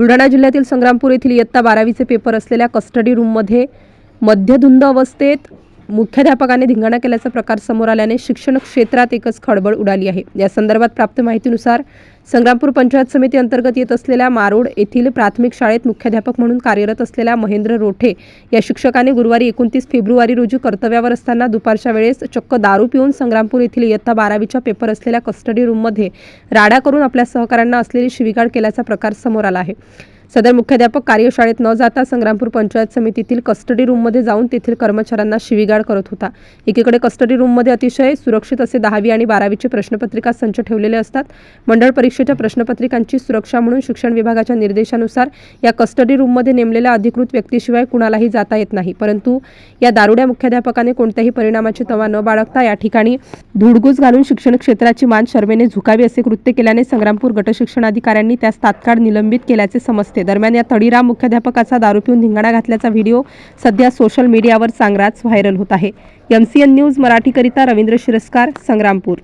बुलढाणा जिल्ह्यातील संग्रामपूर येथील इयत्ता बारावीचे पेपर असलेल्या कस्टडी रूममध्ये मध्यधुंद अवस्थेत मुख्याध्यापकाने धिंगाणा केल्याचा प्रकार समोर आल्याने शिक्षण क्षेत्रात एकच खळबळ उडाली आहे. या संदर्भात प्राप्त माहितीनुसार संग्रामपूर पंचायत समिती अंतर्गत येत असलेल्या मारोड येथील प्राथमिक शाळेत मुख्याध्यापक म्हणून कार्यरत असलेल्या महेंद्र रोठे या शिक्षकाने गुरुवारी एकोणतीस फेब्रुवारी रोजी कर्तव्यावर असताना दुपारच्या वेळेस चक्क दारू पिऊन संग्रामपूर येथील इयत्ता बारावीच्या पेपर असलेल्या कस्टडी रूममध्ये राडा करून आपल्या सहकाऱ्यांना असलेली शिवीगाळ केल्याचा प्रकार समोर आला आहे. सदर मुख्याध्यापक कार्यशाळेत न जाता संग्रामपूर पंचायत समितीतील कस्टडी रूममध्ये जाऊन तेथील कर्मचाऱ्यांना शिवीगाळ करत होता. एकीकडे कस्टडी रूममध्ये अतिशय सुरक्षित असे दहावी आणि बारावीचे प्रश्नपत्रिका संच ठेवलेले असतात. मंडळ परीक्षेच्या प्रश्नपत्रिकांची सुरक्षा म्हणून शिक्षण विभागाच्या निर्देशानुसार या कस्टडी रूममध्ये नेमलेल्या अधिकृत व्यक्तीशिवाय कुणालाही जाता येत नाही. परंतु या दारुड्या मुख्याध्यापकाने कोणत्याही परिणामाची तवा न बाळगता या ठिकाणी धुडगूस घालून शिक्षण क्षेत्राची मान शर्मेने झुकावी असे कृत्य केल्याने संग्रामपूर गटशिक्षणाधिकाऱ्यांनी त्यास तात्काळ निलंबित केल्याचे समजते. दरम्यान या तळीराम मुख्याध्यापकाचा दारू पिऊन धिंगाणा घातल्याचा व्हिडिओ सध्या सोशल मीडियावर चांगलाच व्हायरल होत आहे. एम सी एन न्यूज मराठीकरिता रवींद्र शिरस्कार संग्रामपूर.